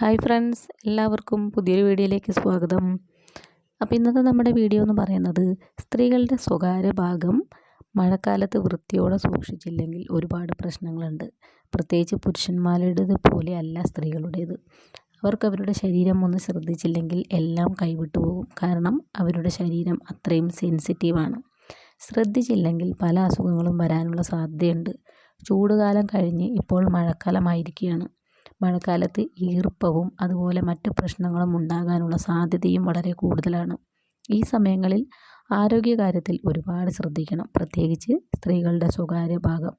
Hi friends എല്ലാവർക്കും പുതിയൊരു വീഡിയോയിലേക്ക് സ്വാഗതം. അപ്പോൾ ഇന്നത്തെ നമ്മുടെ വീഡിയോ എന്ന് പറയുന്നത് സ്ത്രീകളുടെ സ്വകാര്യ ഭാഗം മഴക്കാലത്ത് വൃത്തിയോടെ സൂക്ഷിച്ചില്ലെങ്കിൽ ഒരുപാട് പ്രശ്നങ്ങളുണ്ട്. പ്രത്യേകിച്ച് പുരുഷന്മാരുടേത് പോലെ അല്ല സ്ത്രീകളുടേത്. അവർക്ക് അവരുടെ ശരീരം ഒന്ന് ശ്രദ്ധിച്ചില്ലെങ്കിൽ എല്ലാം കൈവിട്ടു പോകും. കാരണം അവരുടെ ശരീരം അത്രയും സെൻസിറ്റീവാണ് ശ്രദ്ധിച്ചില്ലെങ്കിൽ പല അസുഖങ്ങളും വരാനുള്ള സാധ്യതയുണ്ട്. ചൂടുകാലം കഴിഞ്ഞ് ഇപ്പോൾ മഴക്കാലമായിരിക്കുകയാണ്. മഴക്കാലത്ത് ഈർപ്പവും അതുപോലെ മറ്റു പ്രശ്നങ്ങളും ഉണ്ടാകാനുള്ള സാധ്യതയും വളരെ കൂടുതലാണ്. ഈ സമയങ്ങളിൽ ആരോഗ്യകാര്യത്തിൽ ഒരുപാട് ശ്രദ്ധിക്കണം. പ്രത്യേകിച്ച് സ്ത്രീകളുടെ സ്വകാര്യ ഭാഗം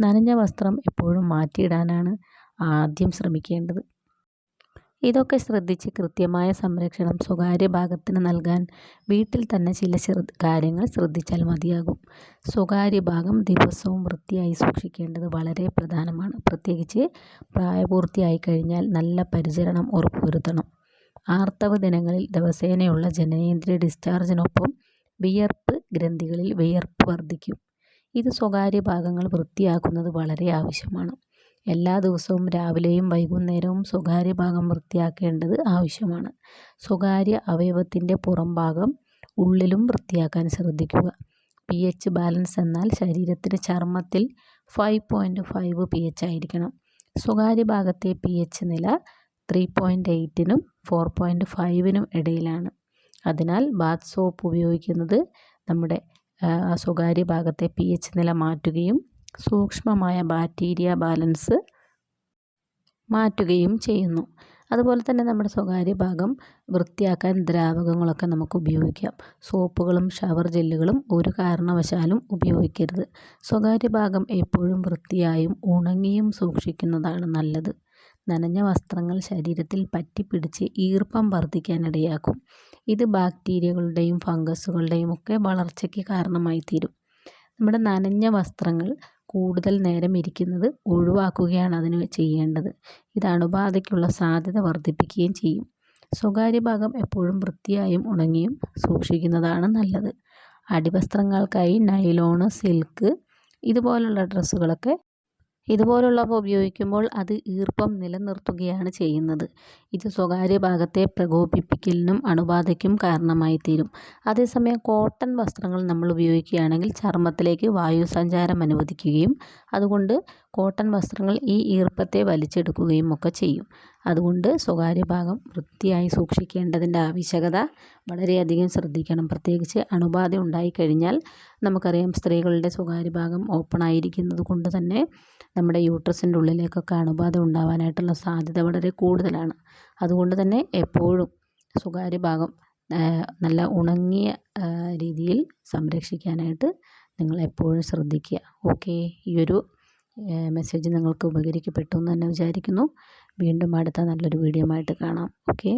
നനഞ്ഞ വസ്ത്രം എപ്പോഴും മാറ്റിയിടാനാണ് ആദ്യം ശ്രമിക്കേണ്ടത്. ഇതൊക്കെ ശ്രദ്ധിച്ച് കൃത്യമായ സംരക്ഷണം സ്വകാര്യ ഭാഗത്തിന് നൽകാൻ വീട്ടിൽ തന്നെ ചില കാര്യങ്ങൾ ശ്രദ്ധിച്ചാൽ മതിയാകും. സ്വകാര്യ ഭാഗം ദിവസവും വൃത്തിയായി സൂക്ഷിക്കേണ്ടത് വളരെ പ്രധാനമാണ്. പ്രത്യേകിച്ച് പ്രായപൂർത്തിയായി കഴിഞ്ഞാൽ നല്ല പരിചരണം ഉറപ്പുവരുത്തണം. ആർത്തവ ദിനങ്ങളിൽ ദിവസേനയുള്ള ജനനേന്ദ്രിയ ഡിസ്ചാർജിനൊപ്പം വിയർപ്പ് ഗ്രന്ഥികളിൽ വിയർപ്പ് വർദ്ധിക്കും. ഇത് സ്വകാര്യ ഭാഗങ്ങൾ വൃത്തിയാക്കുന്നത് വളരെ ആവശ്യമാണ്. എല്ലാ ദിവസവും രാവിലെയും വൈകുന്നേരവും സ്വകാര്യ ഭാഗം വൃത്തിയാക്കേണ്ടത് ആവശ്യമാണ്. സ്വകാര്യ അവയവത്തിന്റെ പുറം ഭാഗം ഉള്ളിലും വൃത്തിയാക്കാൻ ശ്രദ്ധിക്കുക. പി എച്ച് ബാലൻസ് എന്നാൽ ശരീരത്തിന് ചർമ്മത്തിൽ five point five P H ആയിരിക്കണം. സ്വകാര്യ ഭാഗത്തെ പി എച്ച് നില ത്രീ പോയിന്റ് എയ്റ്റിനും ഫോർ പോയിന്റ് ഫൈവിനും ഇടയിലാണ്. അതിനാൽ ബാത്ത് സോപ്പ് ഉപയോഗിക്കുന്നത് നമ്മുടെ സ്വകാര്യ ഭാഗത്തെ പി എച്ച് നില മാറ്റുകയും സൂക്ഷ്മമായ ബാക്ടീരിയ ബാലൻസ് മാറ്റുകയും ചെയ്യുന്നു. അതുപോലെ തന്നെ നമ്മുടെ സ്വകാര്യ ഭാഗം വൃത്തിയാക്കാൻ ദ്രാവകങ്ങളൊക്കെ നമുക്ക് ഉപയോഗിക്കാം. സോപ്പുകളും ഷവർ ജെല്ലുകളും ഒരു കാരണവശാലും ഉപയോഗിക്കരുത്. സ്വകാര്യ ഭാഗം എപ്പോഴും വൃത്തിയായും ഉണങ്ങിയും സൂക്ഷിക്കുന്നതാണ് നല്ലത്. നനഞ്ഞ വസ്ത്രങ്ങൾ ശരീരത്തിൽ പറ്റിപ്പിടിച്ച് ഈർപ്പം വർദ്ധിക്കാനിടയാക്കും. ഇത് ബാക്ടീരിയകളുടെയും ഫംഗസുകളുടെയും ഒക്കെ വളർച്ചയ്ക്ക് കാരണമായി തീരും നമ്മുടെ നനഞ്ഞ വസ്ത്രങ്ങൾ കൂടുതൽ നേരം ഇരിക്കുന്നത് ഒഴിവാക്കുകയാണ് അതിന് ചെയ്യേണ്ടത്. ഇത് അണുബാധയ്ക്കുള്ള സാധ്യത വർദ്ധിപ്പിക്കുകയും ചെയ്യും. സ്വകാര്യ ഭാഗം എപ്പോഴും വൃത്തിയായും ഉണങ്ങിയും സൂക്ഷിക്കുന്നതാണ് നല്ലത്. അടിവസ്ത്രങ്ങൾക്കായി നൈലോണ് സിൽക്ക് ഇതുപോലുള്ള ഡ്രസ്സുകളൊക്കെ ഇതുപോലുള്ളവ ഉപയോഗിക്കുമ്പോൾ അത് ഈർപ്പം നിലനിർത്തുകയാണ് ചെയ്യുന്നത്. ഇത് സ്വകാര്യ ഭാഗത്തെ പ്രകോപിപ്പിക്കലിനും അണുബാധയ്ക്കും കാരണമായി തീരും അതേസമയം കോട്ടൺ വസ്ത്രങ്ങൾ നമ്മൾ ഉപയോഗിക്കുകയാണെങ്കിൽ ചർമ്മത്തിലേക്ക് വായു സഞ്ചാരം അനുവദിക്കുകയും അതുകൊണ്ട് കോട്ടൺ വസ്ത്രങ്ങൾ ഈ ഈർപ്പത്തെ വലിച്ചെടുക്കുകയും ഒക്കെ ചെയ്യും. അതുകൊണ്ട് സ്വകാര്യ ഭാഗം വൃത്തിയായി സൂക്ഷിക്കേണ്ടതിന്റെ ആവശ്യകത വളരെയധികം ശ്രദ്ധിക്കണം. പ്രത്യേകിച്ച് അണുബാധ ഉണ്ടായിക്കഴിഞ്ഞാൽ നമുക്കറിയാം സ്ത്രീകളുടെ സ്വകാര്യ ഭാഗം ഓപ്പൺ ആയിരിക്കുന്നത് കൊണ്ട് തന്നെ നമ്മുടെ യൂട്രസിന്റെ ഉള്ളിലേക്കൊക്കെ അണുബാധ ഉണ്ടാവാനായിട്ടുള്ള സാധ്യത വളരെ കൂടുതലാണ്. അതുകൊണ്ട് തന്നെ എപ്പോഴും സ്വകാര്യ ഭാഗം നല്ല ഉണങ്ങിയ രീതിയിൽ സംരക്ഷിക്കാനായിട്ട് നിങ്ങൾ എപ്പോഴും ശ്രദ്ധിക്കുക. ഓക്കെ ഈ ഒരു മെസ്സേജ് നിങ്ങൾക്ക് ഉപകരിക്കപ്പെട്ടു എന്ന് തന്നെ വിചാരിക്കുന്നു. വീണ്ടും അടുത്ത നല്ലൊരു വീഡിയോ ആയിട്ട് കാണാം. ഓക്കെ